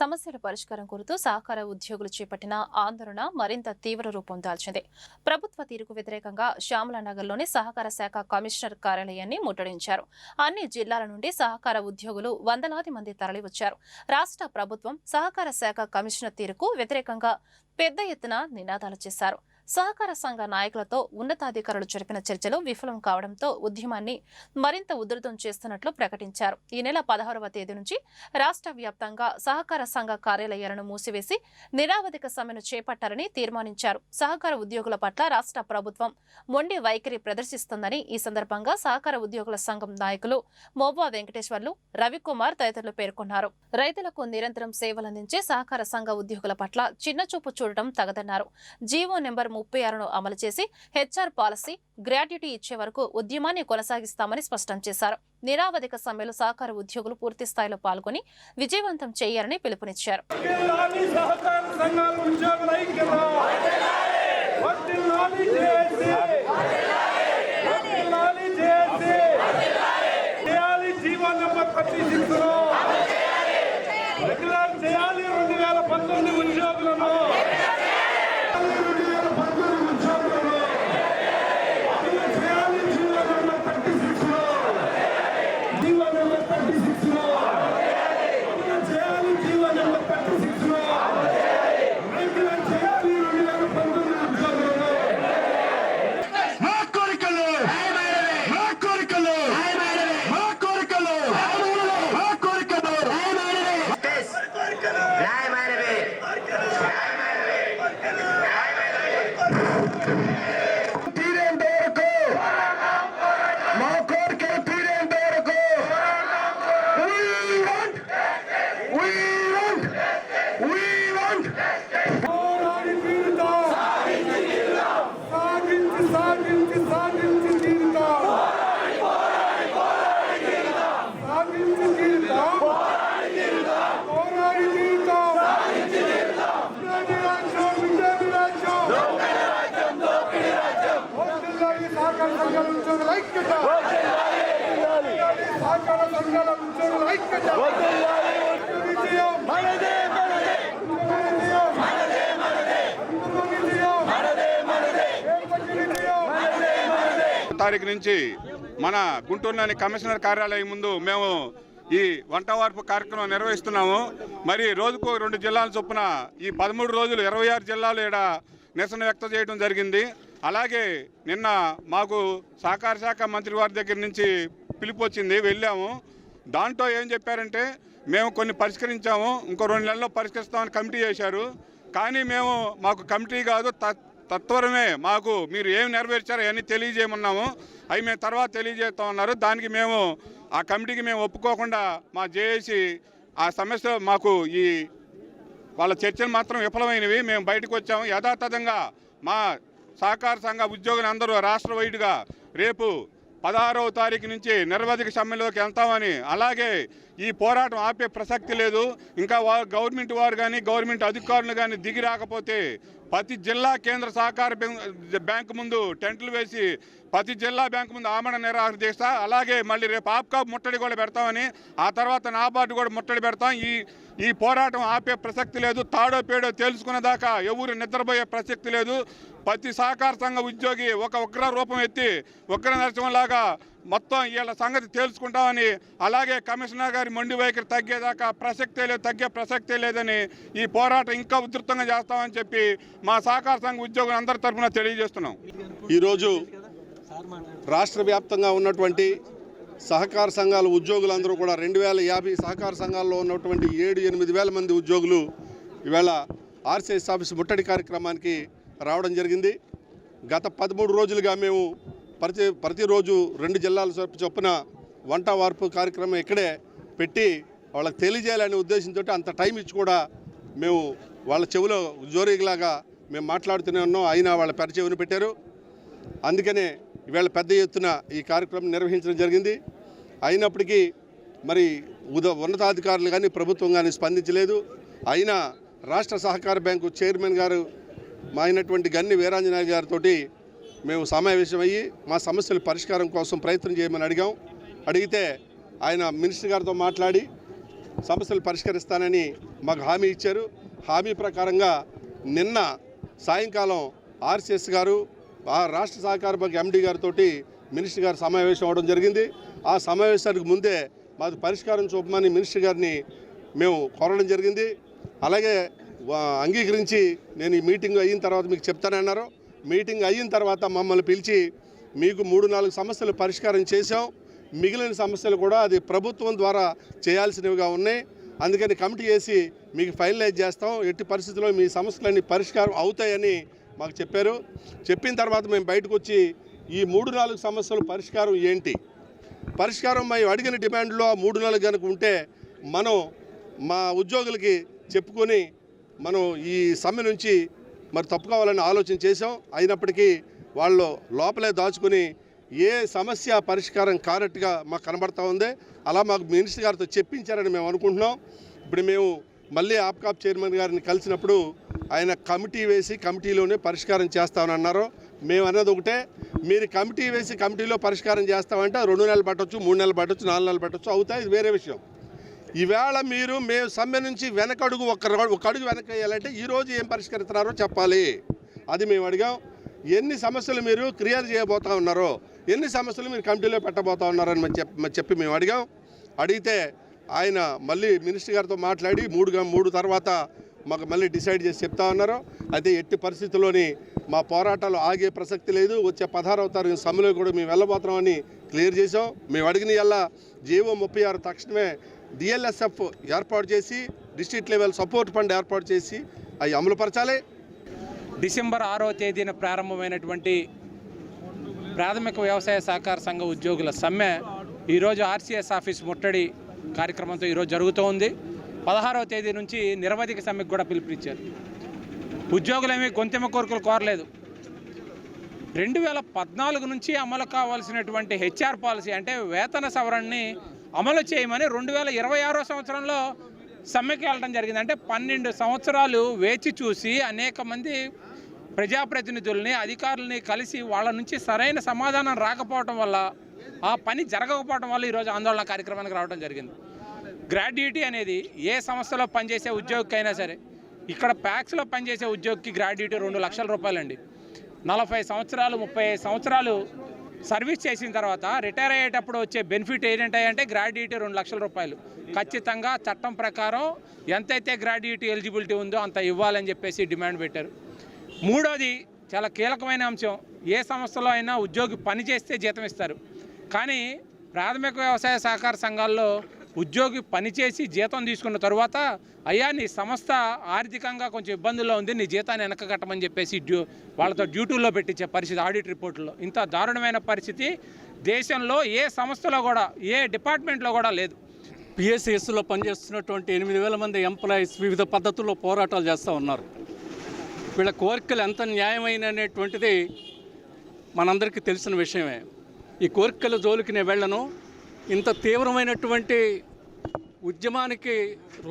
సమస్యల పరిష్కారం కోరుతూ సహకార ఉద్యోగులు చేపట్టిన ఆందోళన మరింత తీవ్ర రూపం దాల్చింది. ప్రభుత్వ తీరుకు వ్యతిరేకంగా శ్యామలానగర్లోని సహకార శాఖ కమిషనర్ కార్యాలయాన్ని ముట్టడించారు. అన్ని జిల్లాల నుండి సహకార ఉద్యోగులు వందలాది మంది తరలివచ్చారు. రాష్ట్ర ప్రభుత్వం సహకార శాఖ కమిషనర్ తీరుకు వ్యతిరేకంగా పెద్ద ఎత్తున నినాదాలు చేశారు. సహకార సంఘ నాయకులతో ఉన్నతాధికారులు జరిపిన చర్చలు విఫలం కావడంతో ఉద్యమాన్ని మరింత ఉధృతం చేస్తున్నట్లు ప్రకటించారు. ఈ నెల పదహారవ తేదీ నుంచి రాష్ట్ర వ్యాప్తంగా సహకార సంఘ కార్యాలయాలను మూసివేసి నిరావధిక సమ్మెను చేపట్టాలని తీర్మానించారు. సహకార ఉద్యోగుల పట్ల రాష్ట్ర ప్రభుత్వం మొండి వైఖరి ప్రదర్శిస్తుందని ఈ సందర్భంగా సహకార ఉద్యోగుల సంఘం నాయకులు మోబా వెంకటేశ్వర్లు రవికుమార్ తదితరులు పేర్కొన్నారు. రైతులకు నిరంతరం సేవలందించే సహకార సంఘ ఉద్యోగుల పట్ల చిన్నచూపు చూడటం తగదన్నారు. జీవో నెంబర్ ముప్పై ఆరును అమలు చేసి హెచ్ఆర్ పాలసీ గ్రాట్యుటీ ఇచ్చే వరకు ఉద్యమాన్ని కొనసాగిస్తామని స్పష్టం చేశారు. నిరావధిక సమ్మెలో సహకార ఉద్యోగులు పూర్తి స్థాయిలో పాల్గొని విజయవంతం చేయాలని పిలుపునిచ్చారు వర్ధిల్లాలి సహకార సంఘాల ఉద్యోగుల ఐక్యత వర్ధిల్లాలి జేఏసీ వర్ధిల్లాలి జేఏసీ చేయాలి జీవన్ నెంబర్ థర్టీ సిక్స్లో రెగ్యులర్ చేయాలి రెండు వేల పంతొమ్మిది ఉద్యోగులను రెండు వేల పంతొమ్మిది ఉద్యోగులను రెగ్యులర్ చేయాలి జీవన్ నెంబర్ థర్టీ సిక్స్లో జీవన్ నెంబర్ ఐక్యత సహకార సంఘాల ఉద్యోగుల ఐక్యత మనదే మనదే తారీఖు నుంచి మన గుంటూరులోని కమిషనర్ కార్యాలయం ముందు మేము ఈ వంట వార్పు కార్యక్రమం నిర్వహిస్తున్నాము. మరి రోజుకు రెండు జిల్లాల చొప్పున ఈ పదమూడు రోజులు ఇరవై ఆరు జిల్లాలు ఇక్కడ నిరసన వ్యక్తం చేయడం జరిగింది. అలాగే నిన్న మాకు సహకార శాఖ మంత్రి వారి దగ్గర నుంచి పిలుపు వచ్చింది వెళ్ళాము. దాంట్లో ఏం చెప్పారంటే మేము కొన్ని పరిష్కరించాము ఇంకో రెండు నెలల్లో పరిష్కరిస్తామని కమిటీ చేశారు. కానీ మేము మాకు కమిటీ కాదు తత్వరమే. మాకు మీరు ఏం నెరవేర్చారో అవన్నీ తెలియజేయమన్నాము. అవి మేము తర్వాత తెలియజేస్తామన్నారు దానికి మేము ఆ కమిటీకి మేము ఒప్పుకోకుండా మా జేఏసీ ఆ సమస్య మాకు ఈ వాళ్ళ చర్చలు మాత్రం విఫలమైనవి. మేము బయటకు వచ్చాము. యథాతథంగా మా సహకార సంఘ ఉద్యోగులు అందరూ రాష్ట్ర వైడ్గా రేపు పదహారవ తారీఖు నుంచి నిర్వధిక సమ్మెలోకి వెళ్తామని అలాగే ఈ పోరాటం ఆపే ప్రసక్తి లేదు. ఇంకా వా గవర్నమెంట్ వారు కానీ గవర్నమెంట్ అధికారులు కానీ దిగి రాకపోతే ప్రతి జిల్లా కేంద్ర సహకార బ్యాంకు ముందు టెంట్లు వేసి ప్రతి జిల్లా బ్యాంకు ముందు ఆమరణ నిరాహార చేస్తా అలాగే మళ్ళీ రేపు ఆప్కా ముట్టడి కూడా పెడతామని ఆ తర్వాత నాబార్డు కూడా ముట్టడి పెడతాం. ఈ ఈ పోరాటం ఆపే ప్రసక్తి లేదు తాడో పేడో తేల్చుకునే దాకా ఎవరు నిద్రపోయే ప్రసక్తి లేదు. ప్రతి సహకార సంఘ ఉద్యోగి ఒక ఉగ్ర రూపం ఎత్తి ఉగ్ర నరసింహలాగా మొత్తం వీళ్ళ సంగతి తేల్చుకుంటామని అలాగే కమిషనర్ గారి మొండి వైఖరి తగ్గేదాకా ప్రసక్తే లేదు తగ్గే ప్రసక్తే లేదని ఈ పోరాటం ఇంకా ఉధృతంగా చేస్తామని చెప్పి మా సహకార సంఘ ఉద్యోగులు అందరి తరఫున తెలియజేస్తున్నాం. ఈరోజు రాష్ట్ర వ్యాప్తంగా ఉన్నటువంటి సహకార సంఘాల ఉద్యోగులందరూ కూడా రెండు వేల యాభై సహకార సంఘాల్లో ఉన్నటువంటి ఏడు ఎనిమిది వేల మంది ఉద్యోగులు ఈవేళ ఆర్సీఎస్ ఆఫీస్ ముట్టడి కార్యక్రమానికి రావడం జరిగింది. గత పదమూడు రోజులుగా మేము ప్రతి ప్రతిరోజు రెండు జిల్లాల చొప్పున వంట వార్పు కార్యక్రమం ఇక్కడే పెట్టి వాళ్ళకి తెలియజేయాలనే ఉద్దేశంతో అంత టైం ఇచ్చి కూడా మేము వాళ్ళ చెవిలో జోరీలాగా మేము మాట్లాడుతూనే ఉన్నాం. అయినా వాళ్ళ పెరచెవిని పెట్టారు. అందుకనే ఈవేళ పెద్ద ఎత్తున ఈ కార్యక్రమం నిర్వహించడం జరిగింది. అయినప్పటికీ మరి ఉద ఉన్నతాధికారులు కానీ ప్రభుత్వం కానీ స్పందించలేదు. అయినా రాష్ట్ర సహకార బ్యాంకు చైర్మన్ గారు మా అయినటువంటి గన్ని వీరాంజనాయ గారితో మేము సమావేశమయ్యి మా సమస్యల పరిష్కారం కోసం ప్రయత్నం చేయమని అడిగాం. అడిగితే ఆయన మినిస్టర్ గారితో మాట్లాడి సమస్యలు పరిష్కరిస్తానని మాకు హామీ ఇచ్చారు. హామీ ప్రకారంగా నిన్న సాయంకాలం ఆర్సిఎస్ గారు ఆ రాష్ట్ర సహకార బ్యాంక్ ఎండీ గారితో మినిస్టర్ గారు సమావేశం అవ్వడం జరిగింది. ఆ సమావేశానికి ముందే మాది పరిష్కారం చూపమని మినిస్టర్ గారిని మేము కోరడం జరిగింది. అలాగే అంగీకరించి నేను ఈ మీటింగ్ అయిన తర్వాత మీకు చెప్తానన్నారు మీటింగ్ అయిన తర్వాత మమ్మల్ని పిలిచి మీకు మూడు నాలుగు సమస్యలు పరిష్కారం చేశాం. మిగిలిన సమస్యలు కూడా అది ప్రభుత్వం ద్వారా చేయాల్సినవిగా ఉన్నాయి. అందుకని కమిటీ వేసి మీకు ఫైనలైజ్ చేస్తాం. ఎట్టి పరిస్థితుల్లో మీ సమస్యలన్నీ పరిష్కారం అవుతాయని మాకు చెప్పారు. చెప్పిన తర్వాత మేము బయటకు వచ్చి ఈ మూడు నాలుగు సమస్యలు పరిష్కారం ఏంటి? పరిష్కారం మేము అడిగిన డిమాండ్లో మూడు నెలలు కనుక ఉంటే మనం మా ఉద్యోగులకి చెప్పుకొని మనం ఈ సమ్మె నుంచి మరి తప్పుకోవాలని ఆలోచన చేసాం అయినప్పటికీ వాళ్ళు లోపలే దాచుకుని ఏ సమస్య పరిష్కారం కానట్టుగా మాకు కనబడతా ఉంది. అలా మాకు మినిస్టర్ గారితో చెప్పించారని మేము అనుకుంటున్నాం. ఇప్పుడు మేము మళ్ళీ ఆప్కాప్ చైర్మన్ గారిని కలిసినప్పుడు ఆయన కమిటీ వేసి కమిటీలోనే పరిష్కారం చేస్తామని అన్నారు. మేము అన్నది ఒకటే. మీరు కమిటీ వేసి కమిటీలో పరిష్కారం చేస్తామంటే రెండు నెలలు పట్టొచ్చు మూడు నెలలు పట్టొచ్చు నాలుగు నెలలు పట్టొచ్చు అవుతాయి ఇది వేరే విషయం. ఈవేళ మీరు మేము సమ్మె నుంచి వెనకడుగు ఒక ఒక అడుగు వెనక వేయాలంటే ఈరోజు ఏం పరిష్కరిస్తున్నారో చెప్పాలి. అది మేము అడిగాం. ఎన్ని సమస్యలు మీరు క్లియర్ చేయబోతా ఉన్నారో ఎన్ని సమస్యలు మీరు కమిటీలో పెట్టబోతా ఉన్నారని చెప్పి మేము చెప్పి మేము అడిగాం. అడిగితే ఆయన మళ్ళీ మినిస్టర్ గారితో మాట్లాడి మూడుగా మూడు తర్వాత మాకు మళ్ళీ డిసైడ్ చేసి చెప్తా ఉన్నారు. అయితే ఎట్టి పరిస్థితుల్లోని మా పోరాటాలు ఆగే ప్రసక్తి లేదు. వచ్చే పదహారవ తారీఖు సమ్మెలో కూడా మేము వెళ్ళబోతున్నామని క్లియర్ చేసాం మేము అడిగిన ఎలా జీవో ముప్పై ఆరు తక్షణమే డిఎల్ఎస్ఎఫ్ ఏర్పాటు చేసి డిస్ట్రిక్ట్ లెవెల్ సపోర్ట్ ఫండ్ ఏర్పాటు చేసి అవి అమలుపరచాలి డిసెంబర్ ఆరో తేదీన ప్రారంభమైనటువంటి ప్రాథమిక వ్యవసాయ సహకార సంఘ ఉద్యోగుల సమ్మె ఈరోజు ఆర్సీఎస్ ఆఫీస్ ముట్టడి కార్యక్రమంతో ఈరోజు జరుగుతూ ఉంది. పదహారవ తేదీ నుంచి నిరవధిక సమ్మెకు కూడా పిలుపునిచ్చారు. ఉద్యోగులేమీ గొంతెమ్మ కోరికలు కోరలేదు. రెండు వేల పద్నాలుగు నుంచి అమలు కావాల్సినటువంటి హెచ్ఆర్ పాలసీ అంటే వేతన సవరణని అమలు చేయమని రెండు వేల ఇరవై ఆరో సంవత్సరంలో సమ్మెకి వెళ్ళడం జరిగింది. అంటే పన్నెండు సంవత్సరాలు వేచి చూసి అనేక మంది ప్రజాప్రతినిధుల్ని అధికారులని కలిసి వాళ్ళ నుంచి సరైన సమాధానం రాకపోవడం వల్ల ఆ పని జరగకపోవడం వల్ల ఈరోజు ఆందోళన కార్యక్రమానికి రావడం జరిగింది. గ్రాడ్యుయేటీ అనేది ఏ సంస్థలో పనిచేసే ఉద్యోగికైనా సరే ఇక్కడ ప్యాక్స్లో పనిచేసే ఉద్యోగికి గ్రాడ్యుయేటీ రెండు లక్షల రూపాయలండి. నలభై సంవత్సరాలు ముప్పై సంవత్సరాలు సర్వీస్ చేసిన తర్వాత రిటైర్ అయ్యేటప్పుడు వచ్చే బెనిఫిట్ ఏంటంటే గ్రాడ్యుయేటీ రెండు లక్షల రూపాయలు. ఖచ్చితంగా చట్టం ప్రకారం ఎంతైతే గ్రాడ్యుయేటీ ఎలిజిబిలిటీ ఉందో అంత ఇవ్వాలని చెప్పేసి డిమాండ్ పెట్టారు. మూడోది చాలా కీలకమైన అంశం ఏ సంస్థలో అయినా ఉద్యోగి పని చేస్తే జీతం ఇస్తారు. కానీ ప్రాథమిక వ్యవసాయ సహకార సంఘాల్లో ఉద్యోగి పనిచేసి జీతం తీసుకున్న తర్వాత అయ్యా నీ సంస్థ ఆర్థికంగా కొంచెం ఇబ్బందుల్లో ఉంది నీ జీతాన్ని వెనక కట్టమని చెప్పేసి డ్యూ వాళ్ళతో డ్యూటీల్లో పెట్టించే పరిస్థితి ఆడిట్ రిపోర్టులో ఇంత దారుణమైన పరిస్థితి దేశంలో ఏ సంస్థలో కూడా ఏ డిపార్ట్మెంట్లో కూడా లేదు. పిఎస్సిఎస్లో పనిచేస్తున్నటువంటి ఎనిమిది వేల మంది ఎంప్లాయీస్ వివిధ పద్ధతుల్లో పోరాటాలు చేస్తూ ఉన్నారు. వీళ్ళ కోరికలు ఎంత న్యాయమైన అనేటువంటిది మనందరికీ తెలిసిన విషయమే. ఈ కోరికల జోలికి నేను వెళ్ళను. ఇంత తీవ్రమైనటువంటి ఉద్యమానికి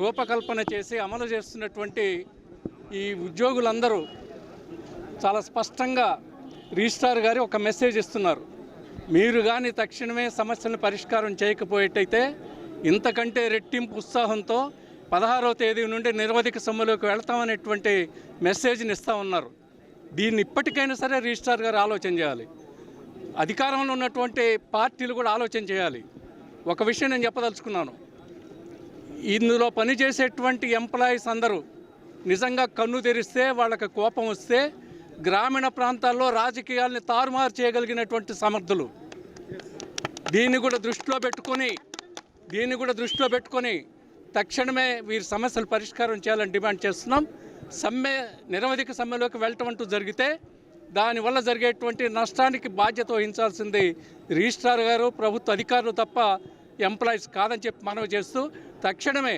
రూపకల్పన చేసి అమలు చేస్తున్నటువంటి ఈ ఉద్యోగులందరూ చాలా స్పష్టంగా రిజిస్ట్రార్ గారి ఒక మెసేజ్ ఇస్తున్నారు. మీరు కానీ తక్షణమే సమస్యలను పరిష్కారం చేయకపోయేటైతే ఇంతకంటే రెట్టింపు ఉత్సాహంతో పదహారవ తేదీ నుండి నిరవధిక సొమ్ములోకి వెళ్తామనేటువంటి మెసేజ్ని ఇస్తూ ఉన్నారు. దీన్ని ఇప్పటికైనా సరే రిజిస్ట్రార్ గారు ఆలోచన చేయాలి. అధికారంలో ఉన్నటువంటి పార్టీలు కూడా ఆలోచన చేయాలి. ఒక విషయం నేను చెప్పదలుచుకున్నాను. ఇందులో పనిచేసేటువంటి ఎంప్లాయీస్ అందరూ నిజంగా కన్ను తెరిస్తే వాళ్ళకి కోపం వస్తే గ్రామీణ ప్రాంతాల్లో రాజకీయాల్ని తారుమారు చేయగలిగినటువంటి సమర్థులు. దీన్ని కూడా దృష్టిలో పెట్టుకొని దీన్ని కూడా దృష్టిలో పెట్టుకొని తక్షణమే వీరి సమస్యలు పరిష్కారం చేయాలని డిమాండ్ చేస్తున్నాం. సమ్మె నిరవధిక సమ్మెలోకి వెళ్ళటం అంటూ జరిగితే దానివల్ల జరిగేటువంటి నష్టానికి బాధ్యత వహించాల్సింది రిజిస్ట్రార్ గారు ప్రభుత్వ అధికారులు తప్ప ఎంప్లాయీస్ కాదని చెప్పి మనవి చేస్తూ తక్షణమే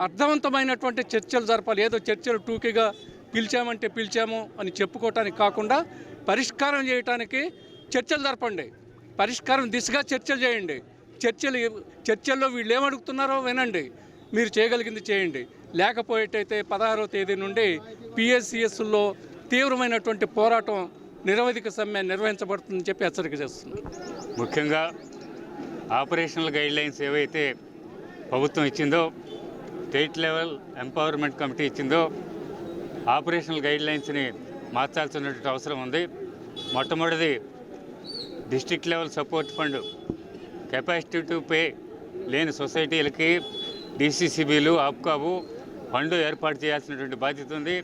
అర్థవంతమైనటువంటి చర్చలు జరపాలి. ఏదో చర్చలు టూకీగా పిలిచామంటే పిలిచాము అని చెప్పుకోవటానికి కాకుండా పరిష్కారం చేయటానికి చర్చలు జరపండి. పరిష్కారం దిశగా చర్చలు చేయండి. చర్చలు చర్చల్లో వీళ్ళు ఏమడుగుతున్నారో వినండి. మీరు చేయగలిగింది చేయండి. లేకపోయేటైతే పదహారవ తేదీ నుండి పిఎస్సిఎస్లో తీవ్రమైనటువంటి పోరాటం నిరవధిక సమ్మె నిర్వహించబడుతుందని చెప్పి హెచ్చరిక చేస్తుంది ముఖ్యంగా ఆపరేషనల్ గైడ్ లైన్స్ ఏవైతే ప్రభుత్వం ఇచ్చిందో స్టేట్ లెవెల్ ఎంపవర్మెంట్ కమిటీ ఇచ్చిందో ఆపరేషనల్ గైడ్ లైన్స్ని మార్చాల్సినటువంటి అవసరం ఉంది. మొట్టమొదటిది district level support fund. Capacity to pay లేని సొసైటీలకి డీసీసీబీలు ఆప్కాబు ఫండ్ ఏర్పాటు చేయాల్సినటువంటి బాధ్యత ఉంది.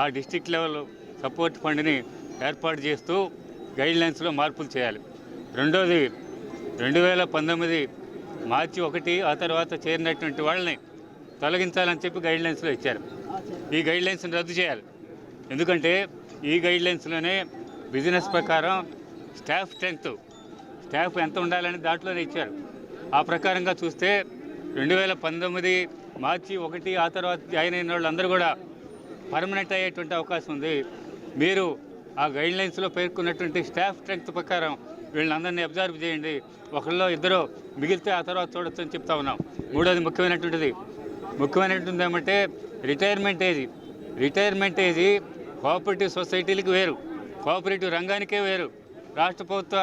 ఆ డిస్టిక్ లెవెల్ సపోర్ట్ ఫండ్ని ఏర్పాటు చేస్తూ గైడ్ లైన్స్లో మార్పులు చేయాలి. రెండోది రెండు వేల పంతొమ్మిది మార్చి ఒకటి ఆ తర్వాత చేరినటువంటి వాళ్ళని తొలగించాలని చెప్పి గైడ్ లైన్స్లో ఇచ్చారు. ఈ గైడ్ లైన్స్ని రద్దు చేయాలి. ఎందుకంటే ఈ గైడ్ లైన్స్లోనే బిజినెస్ ప్రకారం స్టాఫ్ స్ట్రెంగ్త్ స్టాఫ్ ఎంత ఉండాలని దాంట్లోనే ఇచ్చారు. ఆ ప్రకారంగా చూస్తే రెండు వేల పంతొమ్మిది మార్చి ఒకటి ఆ తర్వాత జాయిన్ అయిన వాళ్ళందరూ కూడా పర్మనెంట్ అయ్యేటువంటి అవకాశం ఉంది. మీరు ఆ గైడ్ లైన్స్లో పేర్కొన్నటువంటి స్టాఫ్ స్ట్రెంగ్త్ ప్రకారం వీళ్ళందరినీ అబ్జర్వ్ చేయండి. ఒకళ్ళో ఇద్దరు మిగిలితే ఆ తర్వాత చూడొచ్చు అని చెప్తా ఉన్నాం. మూడోది ముఖ్యమైనటువంటిది. ముఖ్యమైనటువంటిది ఏమంటే retirement age. Retirement age cooperative సొసైటీలకు వేరు. కోఆపరేటివ్ రంగానికే వేరు. రాష్ట్ర ప్రభుత్వ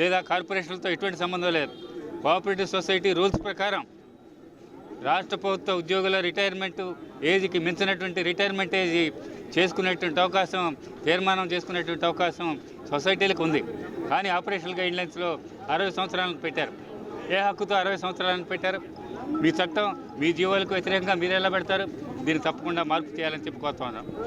లేదా కార్పొరేషన్లతో ఎటువంటి సంబంధం లేదు. కోఆపరేటివ్ సొసైటీ రూల్స్ ప్రకారం రాష్ట్ర ప్రభుత్వ ఉద్యోగుల రిటైర్మెంట్ ఏజ్కి మించినటువంటి రిటైర్మెంట్ ఏజ్ చేసుకునేటువంటి అవకాశం తీర్మానం చేసుకునేటువంటి అవకాశం సొసైటీలకు ఉంది. కానీ ఆపరేషనల్ గైడ్ లైన్స్లో అరవై సంవత్సరాలను పెట్టారు. ఏ హక్కుతో అరవై సంవత్సరాలను పెట్టారు? మీ చట్టం మీ జీవోలకు వ్యతిరేకంగా మీరు ఎలా పెడతారు? దీన్ని తప్పకుండా మార్పు చేయాలని చెప్పుకోతున్నాం ఉన్నాం.